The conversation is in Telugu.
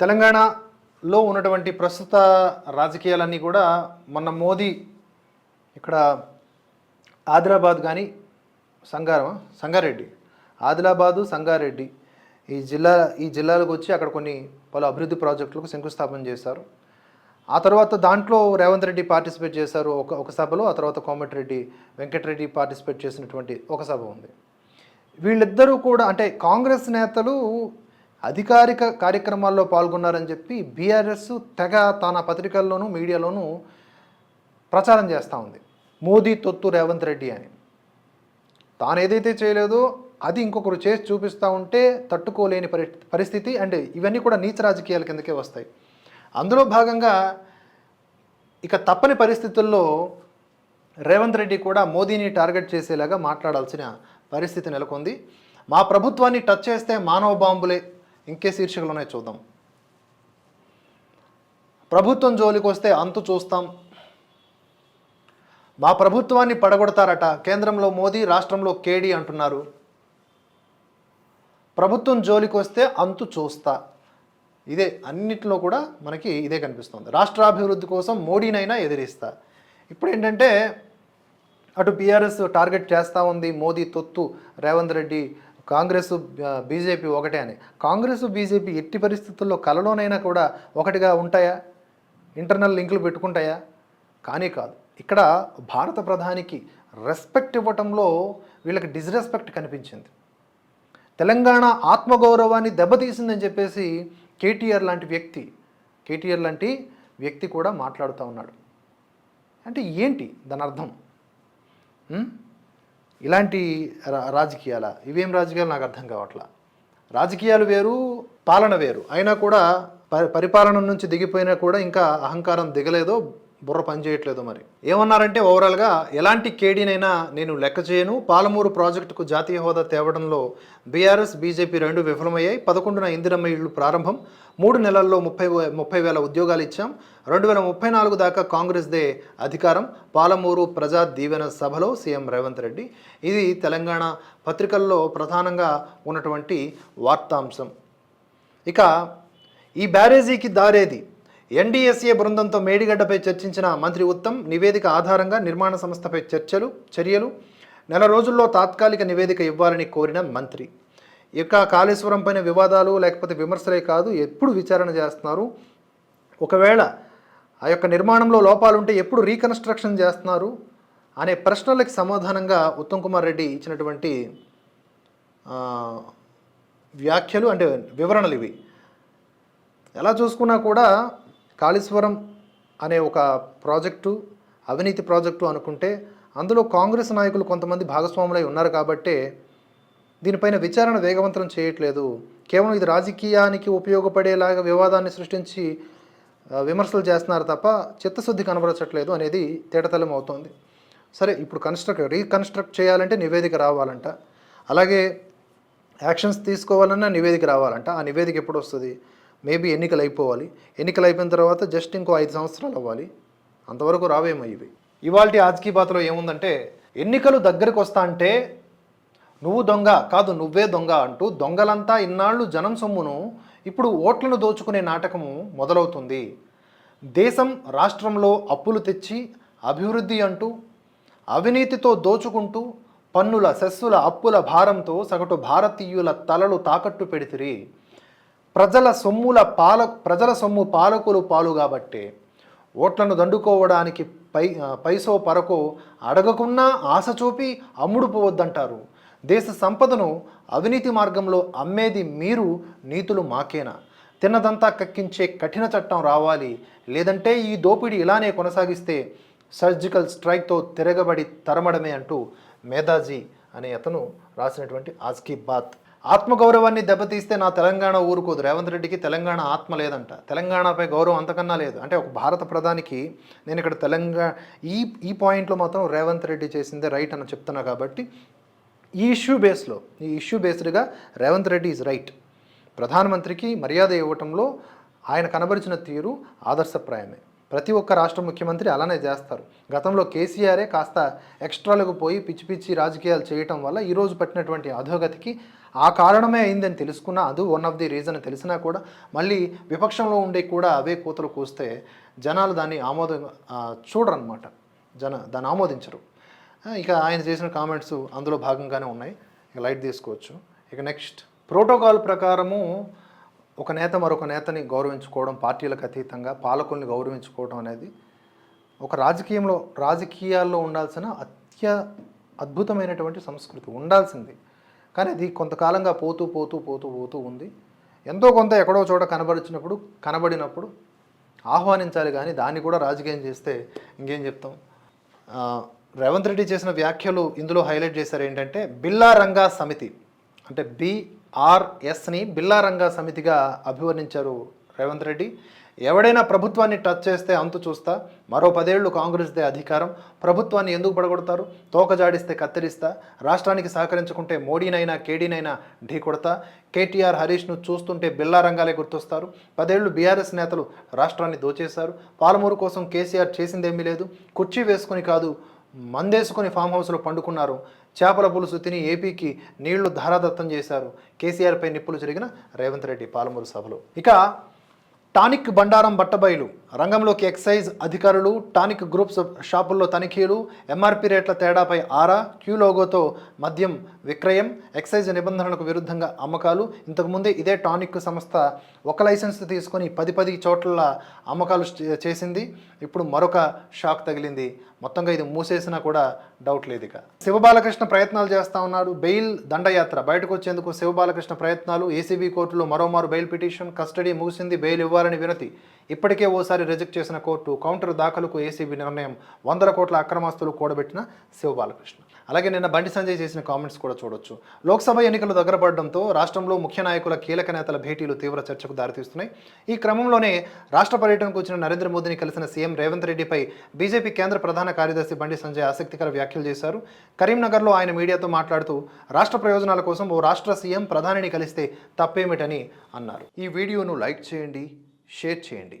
తెలంగాణలో ఉన్నటువంటి ప్రస్తుత రాజకీయాలన్నీ కూడా మొన్న మోదీ ఇక్కడ ఆదిలాబాద్ కానీ సంగారం సంగారెడ్డి ఆదిలాబాదు సంగారెడ్డి ఈ జిల్లా ఈ జిల్లాలకు వచ్చి అక్కడ కొన్ని పలు అభివృద్ధి ప్రాజెక్టులకు శంకుస్థాపన చేశారు. ఆ తర్వాత దాంట్లో రేవంత్ రెడ్డి పార్టిసిపేట్ చేశారు ఒక ఒక సభలో ఆ తర్వాత కోమటిరెడ్డి వెంకటరెడ్డి పార్టిసిపేట్ చేసినటువంటి ఒక సభ ఉంది. వీళ్ళిద్దరూ కూడా అంటే కాంగ్రెస్ నేతలు అధికారిక కార్యక్రమాల్లో పాల్గొన్నారని చెప్పి బీఆర్ఎస్ తెగ తన పత్రికల్లోనూ మీడియాలోనూ ప్రచారం చేస్తూ ఉంది. మోదీ తొత్తు రేవంత్ రెడ్డి అని. తాను ఏదైతే చేయలేదో అది ఇంకొకరు చేసి చూపిస్తూ ఉంటే తట్టుకోలేని పరి పరిస్థితి అండ్ ఇవన్నీ కూడా నీచ రాజకీయాల కిందకే వస్తాయి. అందులో భాగంగా ఇక తప్పని పరిస్థితుల్లో రేవంత్ రెడ్డి కూడా మోదీని టార్గెట్ చేసేలాగా మాట్లాడాల్సిన పరిస్థితి నెలకొంది. మా ప్రభుత్వాన్ని టచ్ చేస్తే మానవ బాంబులే ఇంకే శీర్షికలు ఉన్నాయి చూద్దాం. ప్రభుత్వం జోలికి వస్తే అంతు చూస్తాం. మా ప్రభుత్వాన్ని పడగొడతారట కేంద్రంలో మోదీ రాష్ట్రంలో కేడీ అంటున్నారు. ప్రభుత్వం జోలికి వస్తే అంతు చూస్తా. ఇదే అన్నిట్లో కూడా మనకి ఇదే కనిపిస్తుంది. రాష్ట్రాభివృద్ధి కోసం మోడీనైనా ఎదిరిస్తా. ఇప్పుడు ఏంటంటే అటు బీఆర్ఎస్ టార్గెట్ చేస్తూ ఉంది మోదీ తొత్తు రేవంత్ రెడ్డి కాంగ్రెస్ బీజేపీ ఒకటే అని. కాంగ్రెస్ బీజేపీ ఎట్టి పరిస్థితుల్లో కలలోనైనా కూడా ఒకటిగా ఉంటాయా? ఇంటర్నల్ లింకులు పెట్టుకుంటాయా? కానీ కాదు. ఇక్కడ భారత ప్రధానికి రెస్పెక్ట్ ఇవ్వటంలో వీళ్ళకి డిస్రెస్పెక్ట్ కనిపించింది. తెలంగాణ ఆత్మగౌరవాన్ని దెబ్బతీసిందని చెప్పేసి కేటీఆర్ లాంటి వ్యక్తి కేటీఆర్ లాంటి వ్యక్తి కూడా మాట్లాడుతూ ఉన్నాడు. అంటే ఏంటి దాని అర్థం? ఇలాంటి రా రాజకీయాల ఇవేం రాజకీయాలు నాకు అర్థం కావట్లా? రాజకీయాలు వేరు పాలన వేరు. అయినా కూడా పరి పరిపాలన నుంచి దిగిపోయినా కూడా ఇంకా అహంకారం దిగలేదో బుర్ర పనిచేయట్లేదు మరి. ఏమన్నారంటే ఓవరాల్గా ఎలాంటి కేడీనైనా నేను లెక్క చేయను. పాలమూరు ప్రాజెక్టుకు జాతీయ హోదా తేవడంలో బీఆర్ఎస్ బీజేపీ రెండు విఫలమయ్యాయి. పదకొండున ఇందిరమ్మ ఇళ్ళు ప్రారంభం. మూడు నెలల్లో ముప్పై ముప్పై వేల ఉద్యోగాలు ఇచ్చాం. రెండు వేల ముప్పై నాలుగు దాకా కాంగ్రెస్దే అధికారం. పాలమూరు ప్రజా దీవెన సభలో సీఎం రేవంత్ రెడ్డి. ఇది తెలంగాణ పత్రికల్లో ప్రధానంగా ఉన్నటువంటి వార్తాంశం. ఇక ఈ బ్యారేజీకి దారేది ఎన్డీఎస్ఏ బృందంతో మేడిగడ్డపై చర్చించిన మంత్రి ఉత్తమ్ నివేదిక ఆధారంగా నిర్మాణ సంస్థపై చర్చలు చర్యలు నెల రోజుల్లో తాత్కాలిక నివేదిక ఇవ్వాలని కోరిన మంత్రి. ఇక కాళేశ్వరం పైన వివాదాలు లేకపోతే విమర్శలే కాదు ఎప్పుడు విచారణ చేస్తున్నారు? ఒకవేళ ఆ యొక్క నిర్మాణంలో లోపాలుంటే ఎప్పుడు రీకన్స్ట్రక్షన్ చేస్తున్నారు? అనే ప్రశ్నలకు సమాధానంగా ఉత్తమ్ కుమార్ రెడ్డి ఇచ్చినటువంటి వ్యాఖ్యలు అంటే వివరణలు ఇవి. ఎలా చూసుకున్నా కూడా కాళేశ్వరం అనే ఒక ప్రాజెక్టు అవినీతి ప్రాజెక్టు అనుకుంటే అందులో కాంగ్రెస్ నాయకులు కొంతమంది భాగస్వాములై ఉన్నారు కాబట్టే దీనిపైన విచారణ వేగవంతం చేయట్లేదు. కేవలం ఇది రాజకీయానికి ఉపయోగపడేలాగా వివాదాన్ని సృష్టించి విమర్శలు చేస్తున్నారు తప్ప చిత్తశుద్ధి కనబరచట్లేదు అనేది తేటతలం అవుతోంది. సరే ఇప్పుడు కన్స్ట్రక్ట్ రీకన్స్ట్రక్ట్ చేయాలంటే నివేదిక రావాలంట. అలాగే యాక్షన్స్ తీసుకోవాలన్నా నివేదిక రావాలంట. ఆ నివేదిక ఎప్పుడు వస్తుంది? మేబీ ఎన్నికలు అయిపోవాలి. ఎన్నికలు అయిపోయిన తర్వాత జస్ట్ ఇంకో ఐదు సంవత్సరాలు అవ్వాలి. అంతవరకు రావేమో ఇవి. ఇవాళ ఆజ్కీ బాత్లో ఏముందంటే ఎన్నికలు దగ్గరికి వస్తా అంటే నువ్వు దొంగ కాదు నువ్వే దొంగ అంటూ దొంగలంతా ఇన్నాళ్ళు జనం సొమ్మును ఇప్పుడు ఓట్లను దోచుకునే నాటకము మొదలవుతుంది. దేశం రాష్ట్రంలో అప్పులు తెచ్చి అభివృద్ధి అంటూ అవినీతితో దోచుకుంటూ పన్నుల సెస్సుల అప్పుల భారంతో సగటు భారతీయుల తలలు తాకట్టు పెడితిరి. ప్రజల సొమ్ముల పాల ప్రజల సొమ్ము పాలకులు పాలు కాబట్టే ఓట్లను దండుకోవడానికి పై పైసో పరకో అడగకున్నా ఆశ చూపి అమ్ముడు పోవద్దంటారు దేశ సంపదను అవినీతి మార్గంలో అమ్మేది మీరు నీతులు మాకేనా? తిన్నదంతా కక్కించే కఠిన చట్టం రావాలి. లేదంటే ఈ దోపిడీ ఇలానే కొనసాగిస్తే సర్జికల్ స్ట్రైక్తో తిరగబడి తరమడమే అంటూ మేధాజీ అనే అతను రాసినటువంటి ఆజ్కీ బాత్ ఆత్మగౌరవాన్ని దెబ్బతీస్తే నా తెలంగాణ ఊరుకోదు. రేవంత్ రెడ్డికి తెలంగాణ ఆత్మ లేదంట. తెలంగాణపై గౌరవం అంతకన్నా లేదు. అంటే ఒక భారత ప్రధానికి నేను ఇక్కడ తెలంగాణ ఈ ఈ పాయింట్లో మాత్రం రేవంత్ రెడ్డి చేసిందే రైట్ అని చెప్తున్నా కాబట్టి ఈ ఇష్యూ బేస్లో ఈ ఇష్యూ బేస్డ్గా రేవంత్ రెడ్డి ఈజ్ రైట్. ప్రధానమంత్రికి మర్యాద ఇవ్వటంలో ఆయన కనబరిచిన తీరు ఆదర్శప్రాయమే. ప్రతి ఒక్క రాష్ట్ర ముఖ్యమంత్రి అలానే చేస్తారు. గతంలో కేసీఆరే కాస్త ఎక్స్ట్రాలకు పోయి పిచ్చి పిచ్చి రాజకీయాలు చేయటం వల్ల ఈరోజు పట్టినటువంటి అధోగతికి ఆ కారణమే అయిందని తెలుసుకున్నా అది వన్ ఆఫ్ ది రీజన్ తెలిసినా కూడా మళ్ళీ విపక్షంలో ఉండే కూడా అవే కూతలు కూస్తే జనాలు దాన్ని ఆమోద చూడరనమాట జన దాన్ని ఆమోదించరు. ఇక ఆయన చేసిన కామెంట్స్ అందులో భాగంగానే ఉన్నాయి. ఇక లైట్ తీసుకోవచ్చు. ఇక నెక్స్ట్ ప్రోటోకాల్ ప్రకారము ఒక నేత మరొక నేతని గౌరవించుకోవడం పార్టీలకు అతీతంగా పాలకుల్ని గౌరవించుకోవడం అనేది ఒక రాజకీయంలో రాజకీయాల్లో ఉండాల్సిన అత్య అద్భుతమైనటువంటి సంస్కృతి ఉండాల్సింది. కానీ అది కొంతకాలంగా పోతూ పోతూ పోతూ పోతూ ఉంది. ఎంతో కొంత ఎక్కడో చోట కనబడిచినప్పుడు కనబడినప్పుడు ఆహ్వానించాలి కానీ దాన్ని కూడా రాజకీయం చేస్తే ఇంకేం చెప్తాం? రేవంత్ రెడ్డి చేసిన వ్యాఖ్యలు ఇందులో హైలైట్ చేశారు ఏంటంటే బిల్లా రంగా సమితి అంటే బిఆర్ఎస్ని బిల్లా రంగా సమితిగా అభివర్ణించారు రేవంత్ రెడ్డి. ఎవడైనా ప్రభుత్వాన్ని టచ్ చేస్తే అంతు చూస్తా మరో పదేళ్ళు కాంగ్రెస్దే అధికారం. ప్రభుత్వాన్ని ఎందుకు పడగొడతారు? తోకజాడిస్తే కత్తిరిస్తా రాష్ట్రానికి సహకరించుకుంటే మోడీనైనా కేడీనైనా ఢీ కొడతా. కేటీఆర్ హరీష్ను చూస్తుంటే బిల్లా రంగాలే గుర్తొస్తారు. పదేళ్ళు బీఆర్ఎస్ నేతలు రాష్ట్రాన్ని దోచేశారు. పాలమూరు కోసం కేసీఆర్ చేసిందేమీ లేదు. కుర్చీ వేసుకుని కాదు మందేసుకుని ఫామ్ హౌస్లో పండుకున్నారు. చేపల పులుసు తిని ఏపీకి నీళ్ళు ధారాదత్తం చేశారు. కేసీఆర్పై నిప్పులు జరిగిన రేవంత్ రెడ్డి పాలమూరు సభలో. ఇక టానిక్ బండారం బట్టబయలు. రంగంలోకి ఎక్సైజ్ అధికారులు టానిక్ గ్రూప్స్ షాపుల్లో తనిఖీలు ఎంఆర్పీ రేట్ల తేడాపై ఆరా క్యూ లోగోతో మద్యం విక్రయం ఎక్సైజ్ నిబంధనలకు విరుద్ధంగా అమ్మకాలు. ఇంతకుముందే ఇదే టానిక్ సంస్థ ఒక లైసెన్స్ తీసుకొని పది పది చోట్ల అమ్మకాలు చేసింది. ఇప్పుడు మరొక షాక్ తగిలింది. మొత్తంగా ఇది మూసేసినా కూడా డౌట్ లేదు ఇక. శివబాలకృష్ణ ప్రయత్నాలు చేస్తా ఉన్నారు బెయిల్ దండయాత్ర. బయటకు వచ్చేందుకు శివబాలకృష్ణ ప్రయత్నాలు. ఏసీబీ కోర్టులో మరోమారు బెయిల్ పిటిషన్. కస్టడీ ముగిసింది బెయిల్ ఇవ్వాలని వినతి. ఇప్పటికే ఓసారి రిజెక్ట్ చేసిన కోర్టు కౌంటర్ దాఖలుకు ఏసీబీ నిర్ణయం వందల కోట్ల అక్రమాస్తులు కూడబెట్టిన శివబాలకృష్ణ. అలాగే నిన్న బండి సంజయ్ చేసిన కామెంట్స్ కూడా చూడొచ్చు. లోక్సభ ఎన్నికలు దగ్గర పడడంతో రాష్ట్రంలో ముఖ్య నాయకుల కీలక నేతల భేటీలు తీవ్ర చర్చకు దారితీస్తున్నాయి. ఈ క్రమంలోనే రాష్ట్ర పర్యటనకు వచ్చిన నరేంద్ర మోదీని కలిసిన సీఎం రేవంత్ రెడ్డిపై బీజేపీ కేంద్ర ప్రధాన కార్యదర్శి బండి సంజయ్ ఆసక్తికర వ్యాఖ్యలు చేశారు. కరీంనగర్లో ఆయన మీడియాతో మాట్లాడుతూ రాష్ట్ర ప్రయోజనాల కోసం ఓ రాష్ట్ర సీఎం ప్రధానిని కలిస్తే తప్పేమిటని అన్నారు. ఈ వీడియోను లైక్ చేయండి షేర్ చేయండి.